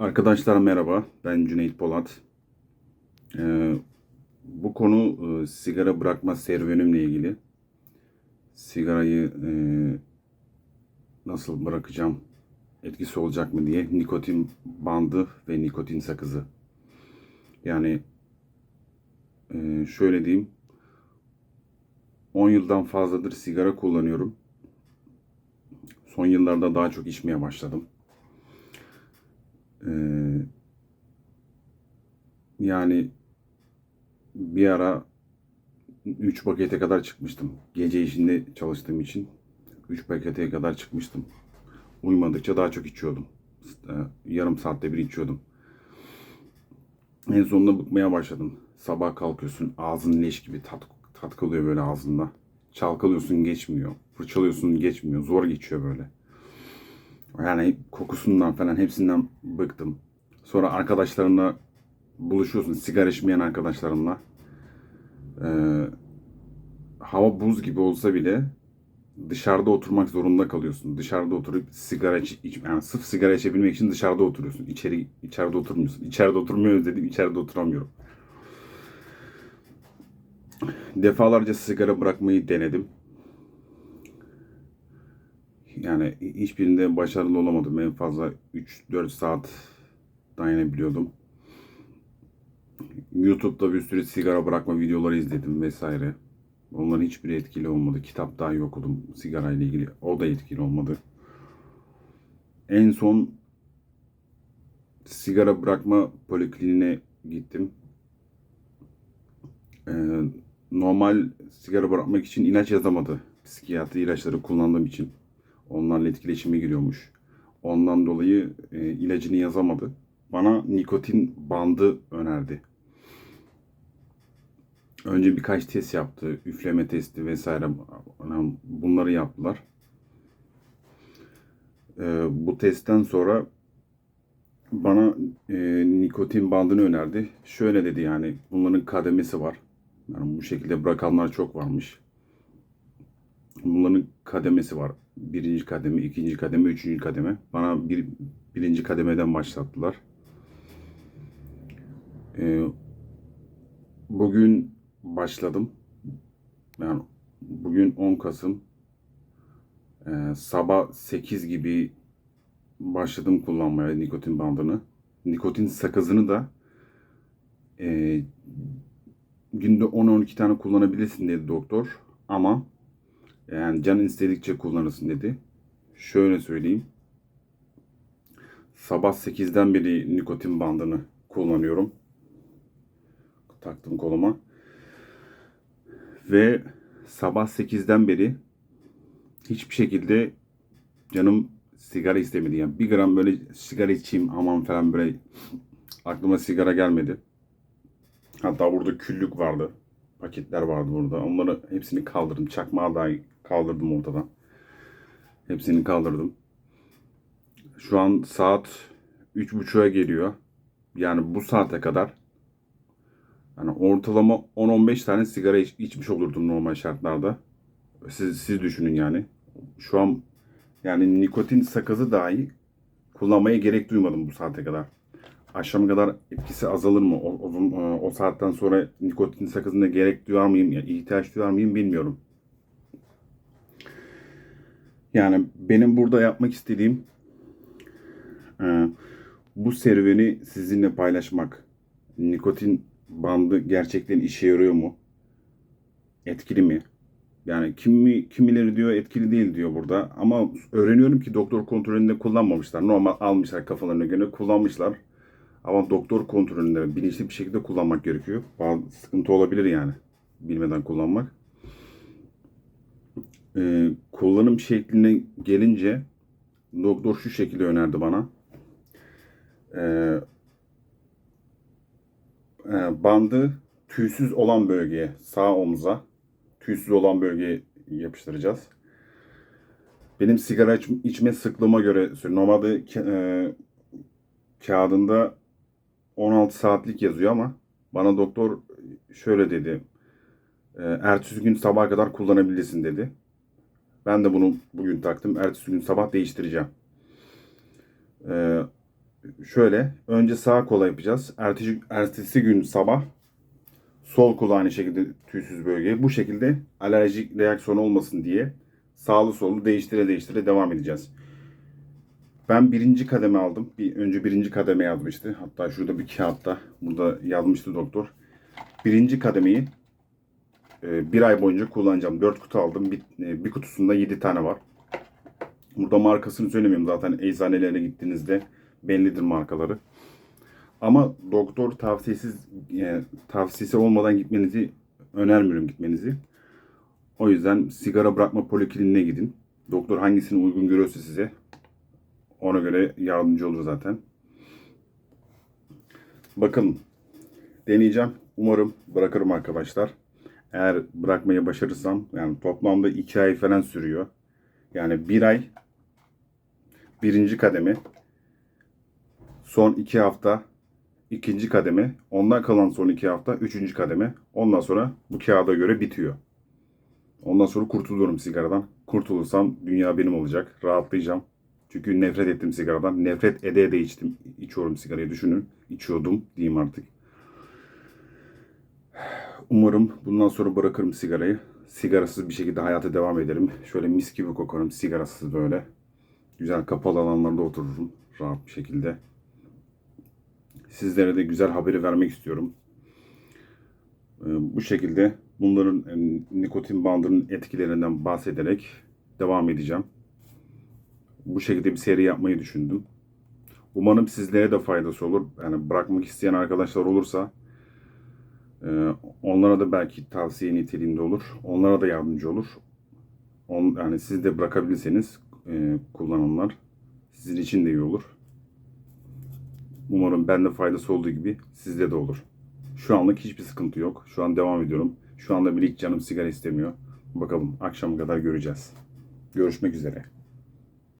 Arkadaşlar merhaba, ben Cüneyt Polat. Ee, bu konu e, sigara bırakma serüvenimle ilgili. Sigarayı e, nasıl bırakacağım, etkisi olacak mı diye nikotin bandı ve nikotin sakızı. Yani e, şöyle diyeyim, 10 yıldan fazladır sigara kullanıyorum. Son yıllarda daha çok içmeye başladım. Ee, yani bir ara 3 pakete kadar çıkmıştım. Gece işinde çalıştığım için 3 pakete kadar çıkmıştım. Uyumadıkça daha çok içiyordum. Ee, Yarım saatte bir içiyordum. En sonunda bıkmaya başladım. Sabah kalkıyorsun ağzın leş gibi tat, tat kalıyor böyle ağzında. Çalkalıyorsun geçmiyor. Fırçalıyorsun geçmiyor. Zor geçiyor böyle. Yani kokusundan falan hepsinden bıktım. Sonra arkadaşlarımla buluşuyorsun. Sigara içmeyen arkadaşlarımla. Ee, hava buz gibi olsa bile dışarıda oturmak zorunda kalıyorsun. Dışarıda oturup sigara iç, iç- yani sırf sigara içebilmek için dışarıda oturuyorsun. İçeri içeride oturmuyorsun. İçeride oturmuyoruz dedim. içeride oturamıyorum. Defalarca sigara bırakmayı denedim. Yani hiçbirinde başarılı olamadım. En fazla 3-4 saat dayanabiliyordum. YouTube'da bir sürü sigara bırakma videoları izledim vesaire. Onların hiçbiri etkili olmadı. Kitap dahi okudum sigara ile ilgili. O da etkili olmadı. En son sigara bırakma polikliniğine gittim. Ee, normal sigara bırakmak için ilaç yazamadı. Psikiyatri ilaçları kullandığım için. Onlarla etkileşime giriyormuş. Ondan dolayı e, ilacını yazamadı. Bana nikotin bandı önerdi. Önce birkaç test yaptı. Üfleme testi vesaire. Bunları yaptılar. E, bu testten sonra bana e, nikotin bandını önerdi. Şöyle dedi yani bunların kademesi var. Yani bu şekilde bırakanlar çok varmış. Bunların kademesi var. Birinci kademe, ikinci kademe, üçüncü kademe. Bana bir, birinci kademeden başlattılar. Ee, bugün başladım. Yani bugün 10 Kasım. Ee, sabah 8 gibi başladım kullanmaya nikotin bandını. Nikotin sakızını da e, günde 10-12 tane kullanabilirsin dedi doktor. Ama yani can istedikçe kullanırsın dedi. Şöyle söyleyeyim. Sabah 8'den beri nikotin bandını kullanıyorum. Taktım koluma. Ve sabah 8'den beri hiçbir şekilde canım sigara istemedi. Yani bir gram böyle sigara içeyim aman falan böyle aklıma sigara gelmedi. Hatta burada küllük vardı. Paketler vardı burada. Onları hepsini kaldırdım. Çakmağı dahi kaldırdım ortadan. Hepsini kaldırdım. Şu an saat 3.30'a geliyor. Yani bu saate kadar yani ortalama 10-15 tane sigara iç- içmiş olurdum normal şartlarda. Siz, siz düşünün yani. Şu an yani nikotin sakızı dahi kullanmaya gerek duymadım bu saate kadar. Akşama kadar etkisi azalır mı? O, o, o saatten sonra nikotin sakızına gerek duyar mıyım? Ya, ihtiyaç duyar mıyım bilmiyorum. Yani benim burada yapmak istediğim e, bu serüveni sizinle paylaşmak. Nikotin bandı gerçekten işe yarıyor mu? Etkili mi? Yani kimi, kimileri diyor etkili değil diyor burada. Ama öğreniyorum ki doktor kontrolünde kullanmamışlar. Normal almışlar kafalarına göre kullanmışlar. Ama doktor kontrolünde bilinçli bir şekilde kullanmak gerekiyor. Bazı sıkıntı olabilir yani bilmeden kullanmak. Ee, kullanım şekline gelince doktor şu şekilde önerdi bana. Ee, e, bandı tüysüz olan bölgeye, sağ omuza tüysüz olan bölgeye yapıştıracağız. Benim sigara iç- içme sıklığıma göre normalde e, kağıdında 16 saatlik yazıyor ama bana doktor şöyle dedi. E, ertesi gün sabaha kadar kullanabilirsin dedi. Ben de bunu bugün taktım. Ertesi gün sabah değiştireceğim. E, şöyle önce sağ kola yapacağız. Ertesi, ertesi gün sabah sol kolu aynı şekilde tüysüz bölgeye. Bu şekilde alerjik reaksiyon olmasın diye sağlı sollu değiştire değiştire devam edeceğiz. Ben birinci kademe aldım. Bir, önce birinci kademe yazmıştı. Hatta şurada bir kağıtta burada yazmıştı doktor. Birinci kademeyi e, bir ay boyunca kullanacağım. Dört kutu aldım. Bir, e, bir kutusunda yedi tane var. Burada markasını söylemiyorum zaten eczanelere gittiğinizde bellidir markaları. Ama doktor tavsiyesiz e, tavsiyesi olmadan gitmenizi önermiyorum gitmenizi. O yüzden sigara bırakma polikliniğine gidin. Doktor hangisini uygun görüyorsa size ona göre yardımcı olur zaten. Bakın deneyeceğim. Umarım bırakırım arkadaşlar. Eğer bırakmayı başarırsam yani toplamda 2 ay falan sürüyor. Yani bir ay birinci kademe son 2 hafta ikinci kademe ondan kalan son 2 hafta üçüncü kademe ondan sonra bu kağıda göre bitiyor. Ondan sonra kurtuluyorum sigaradan. Kurtulursam dünya benim olacak. Rahatlayacağım. Çünkü nefret ettim sigaradan. Nefret ede ede içtim. İçiyorum sigarayı düşünün. İçiyordum diyeyim artık. Umarım bundan sonra bırakırım sigarayı. Sigarasız bir şekilde hayata devam ederim. Şöyle mis gibi kokarım sigarasız böyle. Güzel kapalı alanlarda otururum rahat bir şekilde. Sizlere de güzel haberi vermek istiyorum. Ee, Bu şekilde bunların e, nikotin bandının etkilerinden bahsederek devam edeceğim. Bu şekilde bir seri yapmayı düşündüm. Umarım sizlere de faydası olur. Yani bırakmak isteyen arkadaşlar olursa ee, onlara da belki tavsiye niteliğinde olur. Onlara da yardımcı olur. On, yani siz de bırakabilirseniz e, kullananlar sizin için de iyi olur. Umarım bende faydası olduğu gibi sizde de olur. Şu anlık hiçbir sıkıntı yok. Şu an devam ediyorum. Şu anda bile hiç canım sigara istemiyor. Bakalım akşam kadar göreceğiz. Görüşmek üzere.